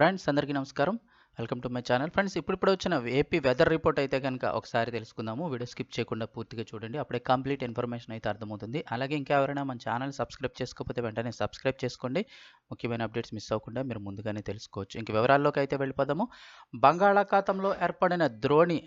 Friends అందరికీ నమస్కారం. Welcome to my channel. Friends ఇప్పుడిప్పుడు వచ్చిన ఏపీ వెదర్ రిపోర్ట్ అయితే కనుక ఒకసారి తెలుసుకుందాము. వీడియో స్కిప్ చేయకుండా పూర్తిగా చూడండి. అప్పుడే కంప్లీట్ ఇన్ఫర్మేషన్ అయితే అర్థమవుతుంది. అలాగే ఇంకా ఎవరైనా మన ఛానల్ సబ్స్క్రైబ్ చేసుకోకపోతే వెంటనే సబ్స్క్రైబ్ చేసుకోండి. ముఖ్యమైన అప్డేట్స్ మిస్ అవ్వకుండా మీరు ముందుగానే తెలుసుకోవచ్చు. ఇంక వివరాల్లోకి అయితే వెళ్ళిపోదాము. బంగాళాఖాతంలో ఏర్పడిన ద్రోణి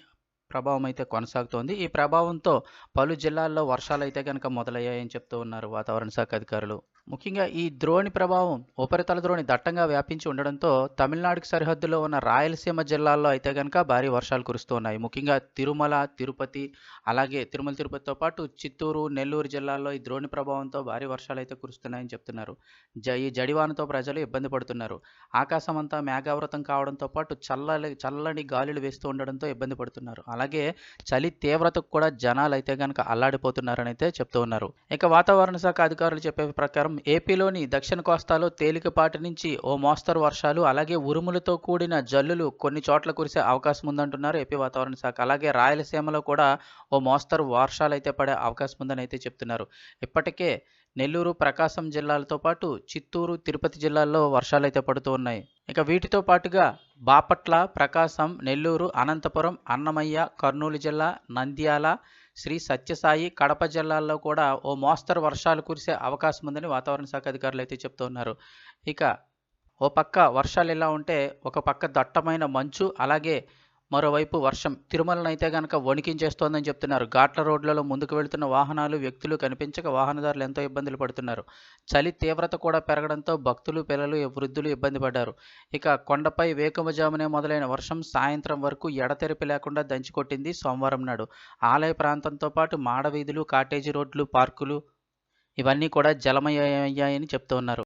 ప్రభావం అయితే కొనసాగుతోంది. ఈ ప్రభావంతో పలు జిల్లాల్లో వర్షాలు అయితే కనుక మొదలయ్యాయని చెప్తూ ఉన్నారు వాతావరణ శాఖ అధికారులు. ముఖ్యంగా ఈ ద్రోణి ప్రభావం ఉపరితల ద్రోణి దట్టంగా వ్యాపించి ఉండడంతో తమిళనాడుకు సరిహద్దులో ఉన్న రాయలసీమ జిల్లాల్లో అయితే కనుక భారీ వర్షాలు కురుస్తున్నాయి ముఖ్యంగా తిరుమల తిరుపతి అలాగే తిరుమల తిరుపతితో పాటు చిత్తూరు నెల్లూరు జిల్లాల్లో ఈ ద్రోణి ప్రభావంతో భారీ వర్షాలు అయితే కురుస్తున్నాయని చెప్తున్నారు. జ ఈ జడివానతో ప్రజలు ఇబ్బంది పడుతున్నారు. ఆకాశం అంతా మేఘావృతం కావడంతో పాటు చల్లని చల్లని గాలులు వేస్తూ ఉండడంతో ఇబ్బంది పడుతున్నారు. అలాగే చలి తీవ్రతకు కూడా జనాలు అయితే కనుక అల్లాడిపోతున్నారని అయితే చెప్తూ ఉన్నారు. ఇక వాతావరణ శాఖ అధికారులు చెప్పే ప్రకారం ఏపీలోని దక్షిణ కోస్తాలో తేలికపాటి నుంచి ఓ మోస్తరు వర్షాలు అలాగే ఉరుములతో కూడిన జల్లులు కొన్ని చోట్ల కురిసే అవకాశం ఉందంటున్నారు ఏపీ వాతావరణ శాఖ. అలాగే రాయలసీమలో కూడా ఓ మోస్తరు వర్షాలు అయితే పడే అవకాశం ఉందని అయితే చెప్తున్నారు. ఇప్పటికే నెల్లూరు ప్రకాశం జిల్లాలతో పాటు చిత్తూరు తిరుపతి జిల్లాల్లో వర్షాలు అయితే పడుతూ ఉన్నాయి. ఇక వీటితో పాటుగా బాపట్ల ప్రకాశం నెల్లూరు అనంతపురం అన్నమయ్య కర్నూలు జిల్లా నంద్యాల శ్రీ సత్యసాయి కడప జిల్లాల్లో కూడా ఓ మోస్తరు వర్షాలు కురిసే అవకాశం ఉందని వాతావరణ శాఖ అధికారులు అయితే చెప్తున్నారు ఇక ఓ పక్క వర్షాలు ఇలా ఉంటే ఒక పక్క దట్టమైన మంచు అలాగే మరోవైపు వర్షం తిరుమలనైతే గనక కనుక వణికించేస్తోందని చెప్తున్నారు. ఘాట్ల రోడ్లలో ముందుకు వెళుతున్న వాహనాలు వ్యక్తులు కనిపించక వాహనదారులు ఎంతో ఇబ్బందులు పడుతున్నారు. చలి తీవ్రత కూడా పెరగడంతో భక్తులు పిల్లలు వృద్ధులు ఇబ్బంది పడ్డారు. ఇక కొండపై వేకుమజామునే మొదలైన వర్షం సాయంత్రం వరకు ఎడతెరిపి లేకుండా దంచికొట్టింది సోమవారం నాడు. ఆలయ ప్రాంతంతో పాటు మాడవీధులు కాటేజీ రోడ్లు పార్కులు ఇవన్నీ కూడా జలమయ్యాయని చెప్తూ ఉన్నారు.